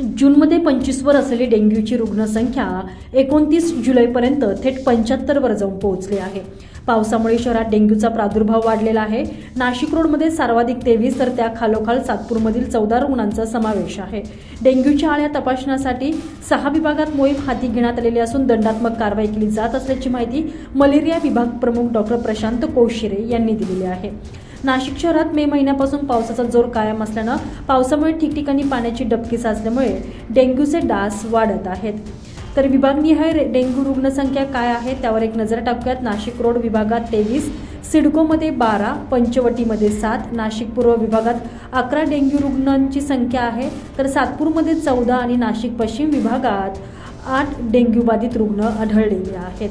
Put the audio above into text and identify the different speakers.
Speaker 1: जूनमध्ये पंचवीसवर असलेली डेंग्यूची रुग्णसंख्या एकोणतीस जुलैपर्यंत थेट पंच्याहत्तरवर जाऊन पोहोचली आहे. पावसामुळे शहरात डेंग्यूचा प्रादुर्भाव वाढलेला आहे. नाशिक रोडमध्ये सर्वाधिक तेवीस तर त्या खालोखाल सातपूरमधील चौदा रुग्णांचा समावेश आहे. डेंग्यूच्या आळ्या तपासण्यासाठी सहा विभागात मोहीम हाती घेण्यात आलेली असून दंडात्मक कारवाई केली जात असल्याची माहिती मलेरिया विभाग प्रमुख डॉक्टर प्रशांत कोशिरे यांनी दिलेली आहे. नाशिक शहरात मे महिन्यापासून पावसाचा जोर कायम असल्यानं पावसामुळे ठिकठिकाणी पाण्याची डबकी साचल्यामुळे डेंग्यूचे डास वाढत आहेत. तर विभागनिहाय रे- डेंग्यू रुग्णसंख्या काय आहे त्यावर एक नजर टाकूयात. नाशिक रोड विभागात तेवीस सिडकोमध्ये बारा पंचवटीमध्ये सात नाशिक पूर्व विभागात अकरा डेंग्यू रुग्णांची संख्या आहे. तर सातपूरमध्ये चौदा आणि नाशिक पश्चिम विभागात आठ डेंग्यू बाधित रुग्ण आढळलेले आहेत.